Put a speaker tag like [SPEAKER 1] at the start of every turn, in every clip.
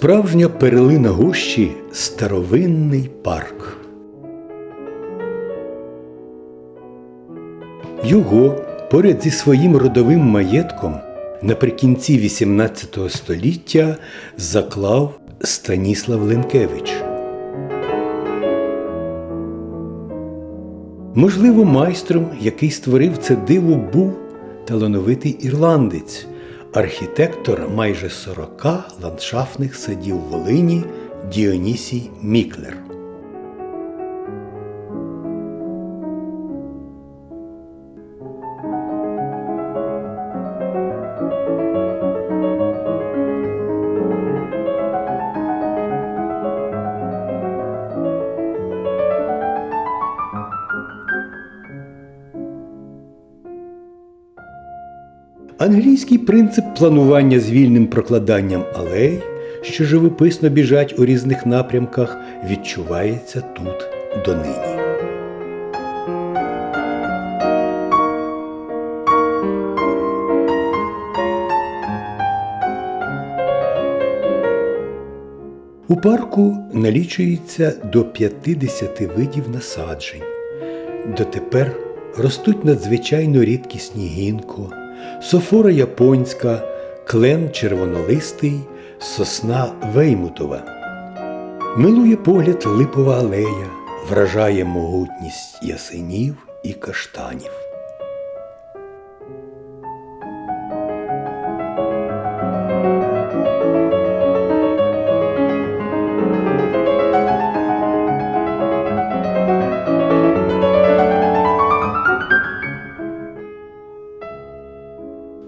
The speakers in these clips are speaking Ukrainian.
[SPEAKER 1] справжня перлина гущі старовинний парк. Його поряд зі своїм родовим маєтком наприкінці XVIII століття заклав Станіслав Ленкевич. Можливо, майстром, який створив це диво, був талановитий ірландець, архітектор майже 40 ландшафтних садів Волині Діонісій Міклер. Англійський принцип планування з вільним прокладанням алей, що живописно біжать у різних напрямках, відчувається тут донині. У парку налічується до 50 видів насаджень. Дотепер ростуть надзвичайно рідкісні гінко, софора японська, клен червонолистий, сосна Веймутова. Милує погляд липова алея, вражає могутність ясенів і каштанів.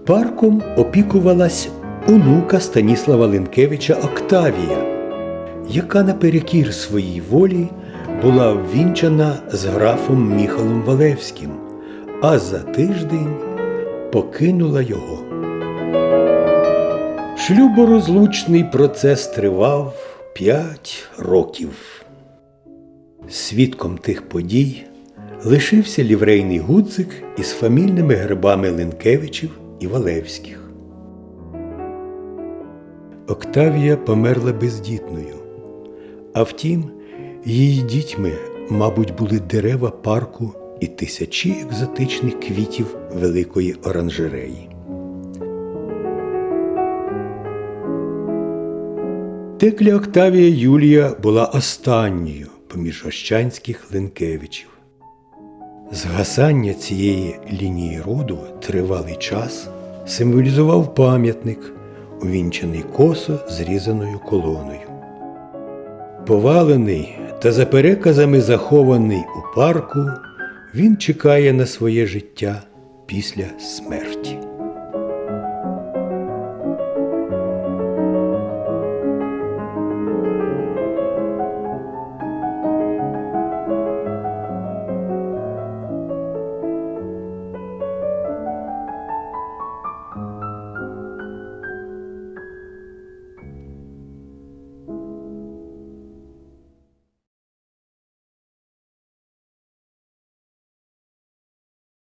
[SPEAKER 1] Парком опікувалась онука Станіслава Ленкевича Октавія, яка наперекір своїй волі була ввінчана з графом Міхалом Валевським, а за тиждень покинула його. Шлюборозлучний процес тривав п'ять років. Свідком тих подій лишився ліврейний гудзик із фамільними гербами Ленкевичів і Валевських. Октавія померла бездітною, а втім, її дітьми, мабуть, були дерева парку і тисячі екзотичних квітів великої оранжереї. Текля Октавія Юлія була останньою поміж ощанських Ленкевичів. Згасання цієї лінії роду тривалий час символізував пам'ятник, увінчений косо зрізаною колоною. Повалений та за переказами захований у парку, він чекає на своє життя після смерті.